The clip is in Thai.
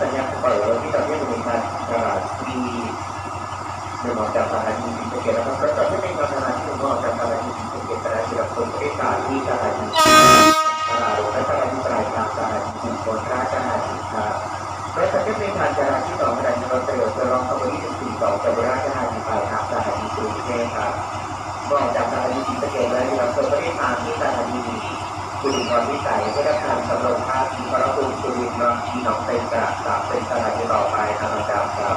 สัญญาณเปิดที่เราเรียกว่าการตลาดที่หนึ่งออกจากตลาดที่สิบเจ็ดนะครับแล้วก็ที่เป็นตลาดที่หนึ่งกจากตลาดที่สิบเจ็ดตลาดที่เราคนบริการที่ตลาดที่ตลาดและตลาดที่ปลายทางตลาดที่สิบคนร้านตลาดที่ครับและจะเป็นการตลาดที่สองตลาดที่เราเรียมจะลองเข้าไปที่สี่สองกับร้านตลาดที่ปลายทางตลาดที่สุดเองครับมอกจากตลาดที่สิบเจ็ดแล้วที่เราคนบริการที่ตลาดที่คุณพรวิสัยก็ได้ทำ ที่เระคุณสุรินทร์ที่น้องเป็นกระสาเป็นสลายต่อไปทางอาจารย์ครับ